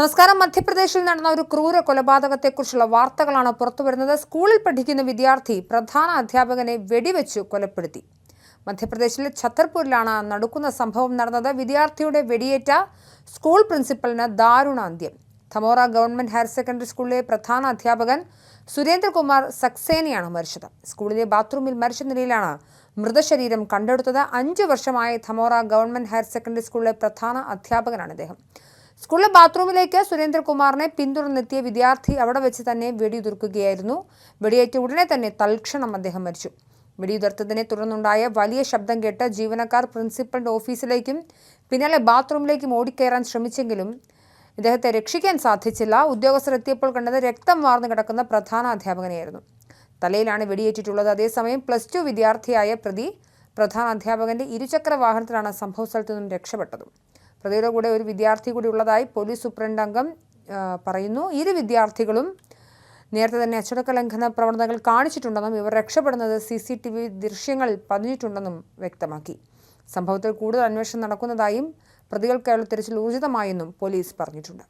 നമസ്കാരം. മധ്യപ്രദേശിൽ നടന്ന ഒരു ക്രൂര കൊലപാതകത്തെക്കുറിച്ചുള്ള വാർത്തകളാണ് പുറത്തുവരുന്നത്. സ്കൂളിൽ പഠിക്കുന്ന വിദ്യാർത്ഥി പ്രധാന അധ്യാപകനെ വെടിവെച്ചു കൊലപ്പെടുത്തി. മധ്യപ്രദേശിലെ ഛത്തർപൂരിലാണ് നടക്കുന്ന സംഭവം നടന്നത്. വിദ്യാർത്ഥിയുടെ വെടിയേറ്റ സ്കൂൾ പ്രിൻസിപ്പലിന് ദാരുണ അന്ത്യം ധമോറ ഗവൺമെന്റ് ഹയർ സെക്കൻഡറി സ്കൂളിലെ പ്രധാന അധ്യാപകൻ സുരേന്ദ്രകുമാർ സക്സേനയാണ് മരിച്ചത്. സ്കൂളിലെ ബാത്റൂമിൽ മരിച്ച നിലയിലാണ് മൃതശരീരം കണ്ടെടുത്തത്. അഞ്ചു വർഷമായി ധമോറ ഗവൺമെന്റ് ഹയർ സെക്കൻഡറി സ്കൂളിലെ പ്രധാന അധ്യാപകനാണ് ഇദ്ദേഹം. സ്കൂളിലെ ബാത്റൂമിലേക്ക് സുരേന്ദ്രകുമാറിനെ പിന്തുടർന്നെത്തിയ വിദ്യാർത്ഥി അവിടെ വെച്ച് തന്നെ വെടിയുതിർക്കുകയായിരുന്നു. വെടിയേറ്റ ഉടനെ തന്നെ തൽക്ഷണം അദ്ദേഹം മരിച്ചു. വെടിയുതിർത്തതിനെ തുടർന്നുണ്ടായ വലിയ ശബ്ദം കേട്ട് ജീവനക്കാർ പ്രിൻസിപ്പലിന്റെ ഓഫീസിലേക്കും പിന്നാലെ ബാത്റൂമിലേക്കും ഓടിക്കയറാൻ ശ്രമിച്ചെങ്കിലും ഇദ്ദേഹത്തെ രക്ഷിക്കാൻ സാധിച്ചില്ല. ഉദ്യോഗസ്ഥർ എത്തിയപ്പോൾ കണ്ടത് രക്തം വാർന്നു കിടക്കുന്ന പ്രധാന അധ്യാപകനെയായിരുന്നു. തലയിലാണ് വെടിയേറ്റിട്ടുള്ളത്. അതേസമയം പ്ലസ് ടു വിദ്യാർത്ഥിയായ പ്രതി പ്രധാന അധ്യാപകന്റെ ഇരുചക്ര വാഹനത്തിലാണ് സംഭവ സ്ഥലത്തു നിന്നും രക്ഷപ്പെട്ടത്. പ്രതിയുടെ കൂടെ ഒരു വിദ്യാർത്ഥി കൂടി ഉള്ളതായി പോലീസ് സൂപ്രണ്ട് അംഗം പറയുന്നു. ഇരു വിദ്യാർത്ഥികളും നേരത്തെ തന്നെ അച്ചടക്ക ലംഘന പ്രവണതകൾ കാണിച്ചിട്ടുണ്ടെന്നും ഇവർ രക്ഷപ്പെടുന്നത് സി സി ടി വി ദൃശ്യങ്ങളിൽ പതിഞ്ഞിട്ടുണ്ടെന്നും വ്യക്തമാക്കി. സംഭവത്തിൽ കൂടുതൽ അന്വേഷണം നടക്കുന്നതായും പ്രതികൾക്കായുള്ള തിരച്ചിൽ ഊർജിതമായെന്നും പോലീസ് പറഞ്ഞിട്ടുണ്ട്.